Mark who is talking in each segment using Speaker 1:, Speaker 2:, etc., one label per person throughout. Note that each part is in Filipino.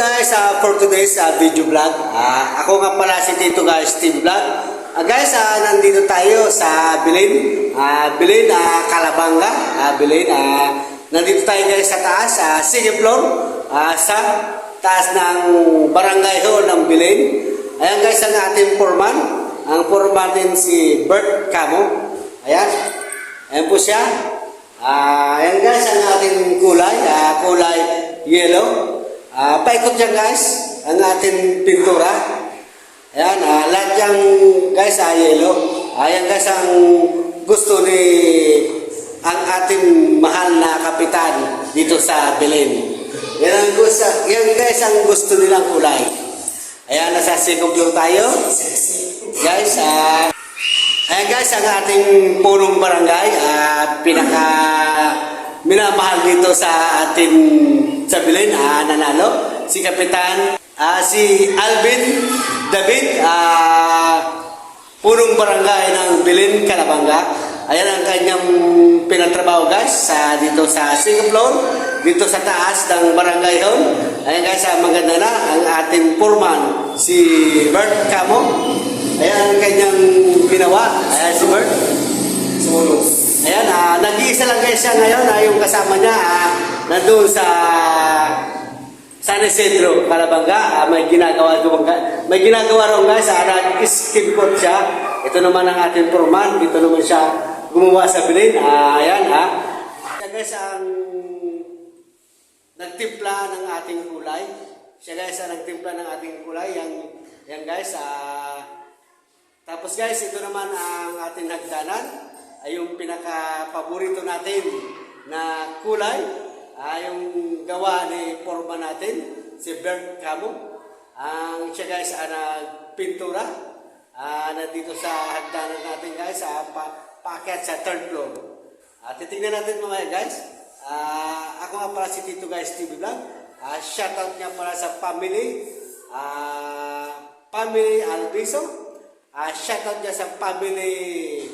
Speaker 1: guys, uh, for today's uh, video vlog. Ah, ako nga pala si Tito guys, Steve Vlog. Ah, guys, ah, nandito tayo sa Bilin. Ah, Bilin, ah, Calabanga. Ah, Bilin, ah, nandito tayo guys sa taas, sa second floor. Ah, sa taas ng barangay ho ng Bilin. Ayan guys, ang ating foreman. Ang foreman din si Bert Camo. Ayan. Ayan po siya. Ah, ayan guys, ang ating kulay, ah, kulay yellow. Ah, paikot yan guys, ang ating pintura. Ayan, ah, lahat yan guys, ah, yellow. Ayan guys, ang gusto ni ang ating mahal na kapitan dito sa Belen. Yan ang gusto, yan guys, ang gusto nilang kulay. Ayan, nasa floor tayo. Guys, ah, Ayan guys, ang ating punong barangay at pinaka minamahal dito sa ating sa Bilin, ah, nanalo. Si Kapitan, ah, si Alvin David, ah, punong barangay ng Bilin, Calabanga. Ayan ang kanyang pinatrabaho guys sa dito sa floor, dito sa taas ng barangay hall. Ayan guys, ah, maganda na ang ating foreman, si Bert Camo. Ayan ang kanyang ginawa. Ayan si Bert. Ayan, ah, nag-iisa lang guys siya ngayon. Ah, yung kasama niya, ah, nandun sa San Isidro, Calabanga. Ah, may ginagawa doon guys. May ginagawa ron guys. Ah, nag-skim coat siya. Ito naman ang ating foreman. Dito naman siya gumawa sa bilin. Ah, ayan, ah. Siya guys ang nagtimpla ng ating kulay. Siya guys ang nagtimpla ng ating kulay. Yan, yan guys, ah, tapos guys, ito naman ang ating nagdanan ay yung pinaka-paborito natin na kulay ay yung gawa ni Forma natin, si Bert Camo. Ang siya guys ang nagpintura ah, nandito sa hagdanan natin guys sa pa paakyat sa third floor. At titingnan natin mamaya guys. Ah, ako nga pala si Tito guys TV Vlog. Ah, shoutout niya pala sa family. Ah, family Albiso. Ah, shoutout niya sa family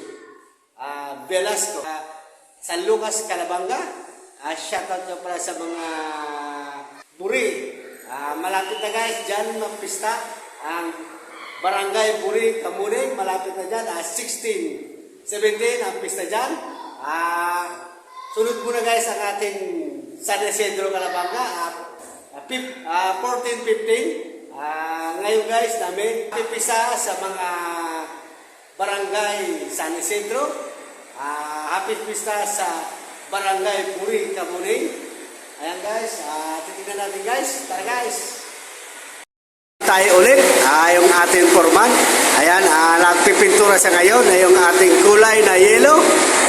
Speaker 1: ah, Velasco. Ah, San Lucas, Calabanga. Ah, shoutout niya pala sa mga Buri. Ah, malapit na guys, dyan mapista ang Barangay Buri, Kamuri. Malapit na dyan, ah, 16, 17 ang pista dyan. Ah, sunod muna guys ang ating San Isidro, Calabanga. Pip- ah, 14, 15. Ah, ngayon guys, namin pipisa sa mga barangay San Isidro. Ah, happy pista sa barangay Puri, Kamuning. Ayan guys, ah, titignan natin guys. Tara guys. Tayo ulit, ah, yung ating foreman. Ayan, ah, nagpipintura sa ngayon na yung ating kulay na yellow.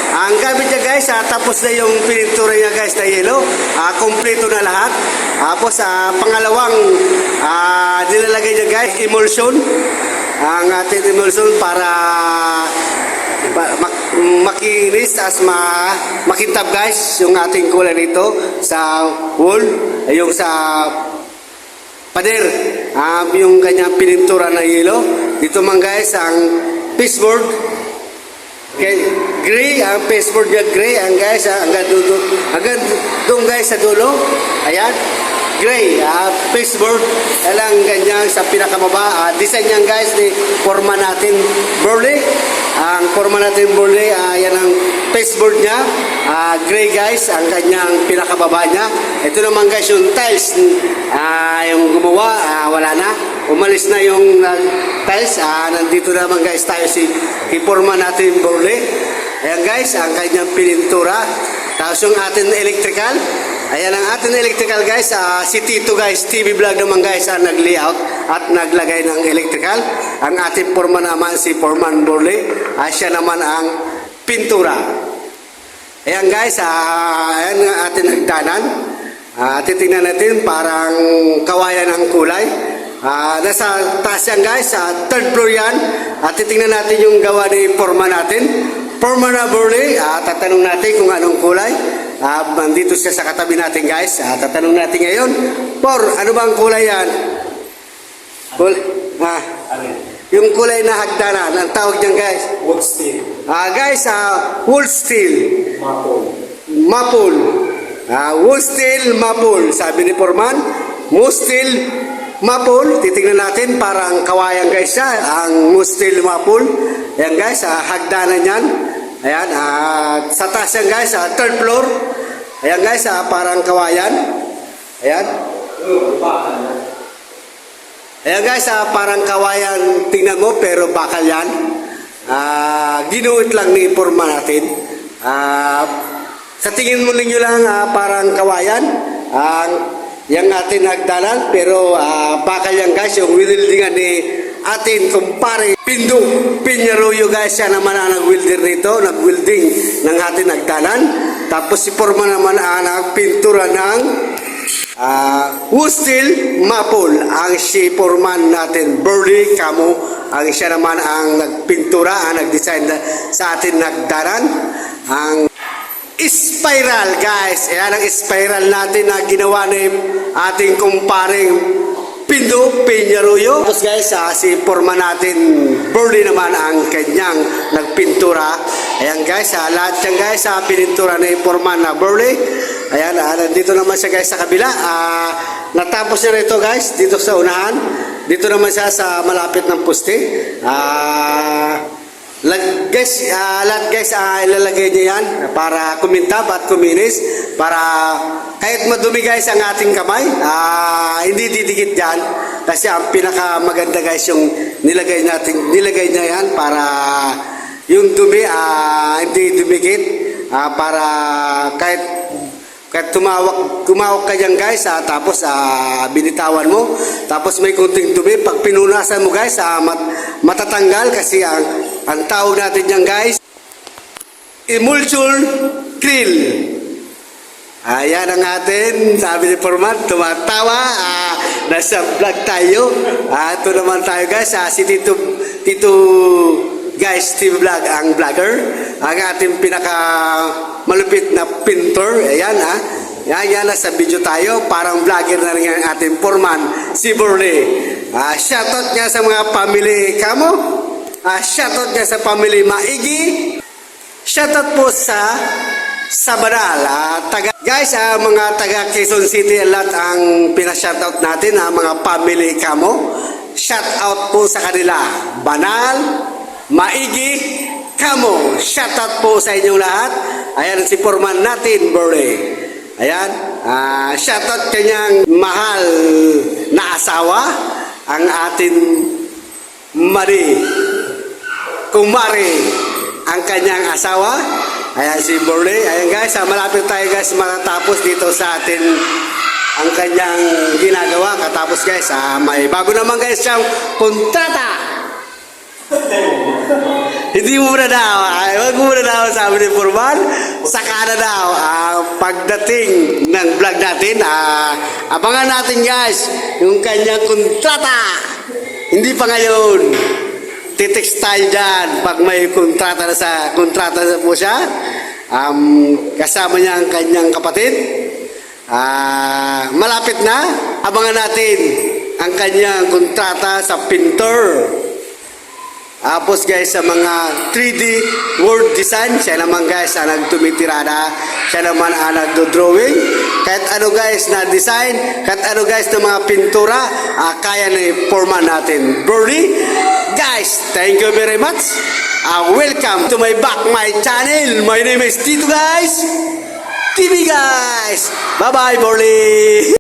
Speaker 1: Ang gamit niya guys, ah, tapos na yung pintura niya guys na yellow. Ah, kompleto na lahat. Tapos ah, pangalawang ah, nilalagay niya guys, emulsion. Ang ating emulsion para makinis as ma makintab guys yung ating kulay nito sa wall, yung sa pader, ah, yung kanyang pinintura na yelo. Dito man guys, ang pasteboard, kay gray, ang pasteboard niya gray, ang guys, ah, hanggang doon, hanggang doon guys sa dulo, ayan, gray, ah, pasteboard, alang ganyan sa pinakamaba, ah, design niyan guys, ni forma natin, Burley, ang forma natin Burley, ah, yan ang pasteboard niya, ah, gray guys, ang kanyang pinakababa niya, ito naman guys yung tiles, ah, yung gumawa, ah, wala na, umalis na yung ah, tiles, ah, nandito naman guys tayo si iporma natin Burley, ayan guys, ang kanyang pinintura, tapos yung ating electrical, ayan ang ating electrical guys, ah, si Tito guys, TV vlog naman guys, ang nag-layout at naglagay ng electrical, ang ating forma naman si Foreman Burley, ah, siya naman ang pintura. Ayan guys, ah, ayan ang ating hagdanan. Ah, titingnan natin parang kawayan ang kulay. Ah, nasa taas yan guys, sa third floor yan. At titingnan natin yung gawa ni Forma natin. Forma na Burley, ah, tatanong natin kung anong kulay. Ah, nandito siya sa katabi natin guys. Ah, tatanong natin ngayon. Por, ano bang kulay yan? Kul ah, yung kulay na hagdanan, ang tawag niyan guys.
Speaker 2: Wood steel.
Speaker 1: Ah, guys, ah, wool steel.
Speaker 2: Maple.
Speaker 1: Mapul. Ah, wool steel mapul, sabi ni Forman. Mustil Mapul. Titingnan natin parang kawayan guys siya. Ang Mustil Mapul. Ayan guys, ah, hagdanan yan. Ayan, ah, sa taas yan guys, ah, third floor. Ayan guys, ah, parang kawayan. Ayan. Ayan guys, ah, parang kawayan tingnan mo pero bakal yan. Ah, ginuhit lang ni forma natin. Ah, sa tingin mo ninyo lang ah, parang kawayan. Ang yang atin nagdalan pero ah, bakal yan guys yung winildingan ni atin kumpare Pindo Pinyaruyo guys. Siya naman ang nag-welder nito nag-welding ng atin nagdalan tapos si forma naman ang nagpintura ng Ah, Wustil Mapol ang si foreman natin Burley Camo. Ang siya naman ang nagpintura ang nagdesign na- sa atin nagdaran ang spiral guys. Ayan ang spiral natin na ginawa ni ating kumparing Pindo Pinyaruyo. Tapos guys, ah, si forma natin, Burley naman ang kanyang nagpintura. Ayan guys, ah, lahat yan guys, sa pinintura ni forma na Burley. Ayan, ah, nandito naman siya guys sa kabila. Ah, natapos niya na ito guys, dito sa unahan. Dito naman siya sa malapit ng puste. Ah, lag, guys, ah, lahat guys, ah, ilalagay niya yan para kumintab at kuminis. Para kahit madumi guys ang ating kamay, ah, hindi didikit yan. Kasi ang pinaka maganda guys yung nilagay natin, nilagay niya yan para yung dumi ah, hindi dumikit. Ah, para kahit kahit tumawak, tumawak ka dyan guys, ah, tapos ah, binitawan mo, tapos may kunting dumi, pag pinunasan mo guys, ah, mat, matatanggal kasi ang, ang tawag natin dyan guys, emulsion krill. Ayan ang atin, sabi ni Forman, tumatawa, ah, nasa vlog tayo. Ah, ito naman tayo guys, ah, si Tito, Tito guys, TV Vlog ang vlogger. Ang ating pinaka malupit na pintor, ayan ah. Yan, yan, nasa video tayo, parang vlogger na rin ang ating Forman, si Burley. Ah, shoutout niya sa mga family kamo. Ah, shoutout niya sa family Maigi. Shoutout po sa Sabadal. ah, taga, guys, ah, mga taga Quezon City, lahat ang pinashoutout natin, ah, mga family kamo. Shoutout po sa kanila. Banal, maigi, kamo. Shoutout po sa inyong lahat. Ayan si Forman natin, Bore. Ayan. ah, shoutout kanyang mahal na asawa, ang atin Marie kumari ang kanyang asawa. Ayan si Borley. Ayan guys, ah, malapit tayo guys matapos dito sa atin ang kanyang ginagawa. Katapos guys, ah, may bago naman guys siyang kontrata. Hindi mo muna daw. Ay, wag mo muna daw sabi ni Furman. Saka na daw. ang pagdating ng vlog natin, ah, abangan natin guys yung kanyang kontrata. Hindi pa ngayon. Titext tayo dyan pag may kontrata na sa kontrata na po siya. Um, kasama niya ang kanyang kapatid. Ah, malapit na. Abangan natin ang kanyang kontrata sa pintor. Tapos guys, sa mga 3D word design, siya naman guys ang nagtumitirada, siya naman ang nagdo-drawing. Kahit ano guys na design, kahit ano guys na mga pintura, ah, kaya ni forma natin. Brody, guys, thank you very much. Ah, welcome to my back my channel. My name is Tito guys. TV guys. Bye-bye, Brody.